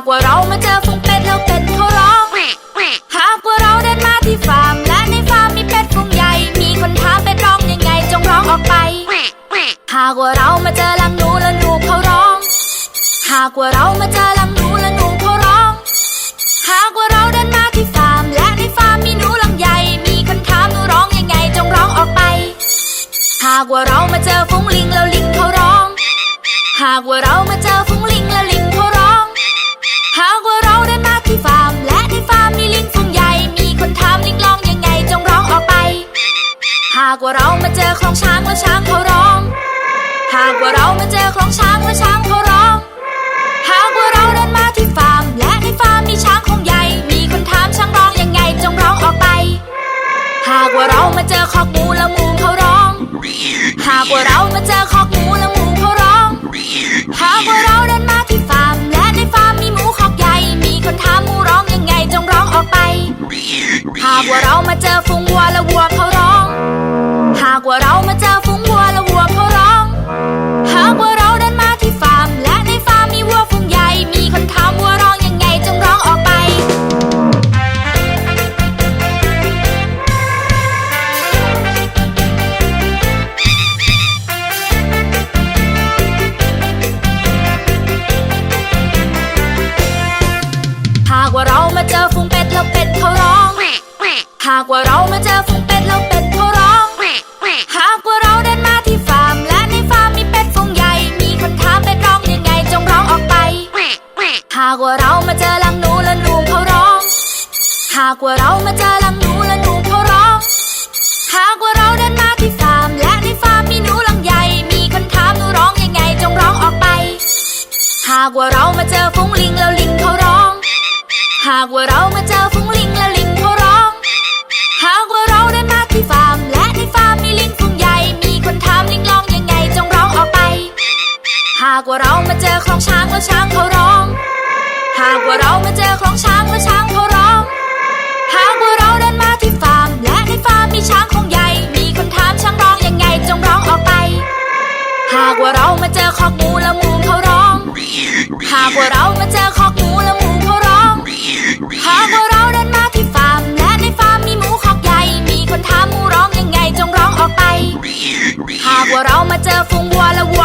ากว่าเรามาเจอฝูงเป็ดแล้วเป็ดเขาร้อง หากว่าเราเดินมาที่ฟาร์ม และในฟาร์มมีเป็ดฝูงใหญ่ มีคนถามเป็ดร้องยังไงจงร้องออกไป หากว่าเรามาเจอลังหนูและหนูเขาร้อง หากว่าเรามาเจอลังหนูและหนูเขาร้อง หากว่าเราเดินมาที่ฟาร์ม และในฟาร์มมีหนูลังใหญ่ มีคนถามหนูร้องยังไงจงร้องออกไป หากว่าเรามาเจอฝูงลิงแล้วลิงเขาร้อง หากว่าเรามาเจอ เราเจอคลองช้างแล้วช้างเขาร้อง หากว่าเรามาเจอคลองช้างแล้วช้างเขาร้อง หากว่าเราเดินมาที่ฟาร์ม และในฟาร์มมีช้างของใหญ่ มีคนถามช้างร้องยังไงจงร้องออกไป หากว่าเรามาเจอคอกหมูแล้วหมูเขาร้อง หากว่าเรามาเจอคอกหมูแล้วหมูเขาร้อง หากว่าเราเดินมาที่ฟาร์ม และในฟาร์มมีหมูคอกใหญ่ มีคนถามหมูร้องยังไงจงร้องออกไป หากว่าเรามาเจอฝูงวัวและวัว มาเจอฝูงเป็ดแล้วเป็ดเขาร้อง หากว่าเรามาเจอฝูงเป็ดแล้วเป็ดเขาร้อง หากว่าเราเดินมาที่ฟาร์มและในฟาร์มมีเป็ดฝูงใหญ่ มีคนถามเป็ดร้องยังไงจงร้องออกไป หากว่าเรามาเจอลังหนูและหนูเขาร้อง หากว่าเรามาเจอลังหนูและหนูเขาร้อง หากว่าเราเดินมาที่ฟาร์มและในฟาร์มมีหนูลังใหญ่ มีคนถามหนูร้องยังไงจงร้องออกไป หากว่าเรามาเจอฝูงลิงแล้วลิงเขาร้อง หากว่าเรามาเจอฝูงลิงและลิงเขาร้อง หากว่าเราเดินมาที่ฟาร์ม และในฟาร์มมีลิงฝูงใหญ่ มีคนถามลิงร้องยังไงจงร้องออกไป หากว่าเรามาเจอคลองช้างแล้วช้างเขาร้อง หากว่าเรามาเจอคลองช้างแล้วช้างเขาร้อง หากว่าเราเดินมาที่ฟาร์ม และในฟาร์มมีช้างของใหญ่ มีคนถามช้างร้องยังไงจงร้องออกไป หากว่าเรามาเจอคอกหมูแล้วมูเขาร้อง หากว่าเรามาเจอคอกห เรามาเจอฟุงวัวและวัว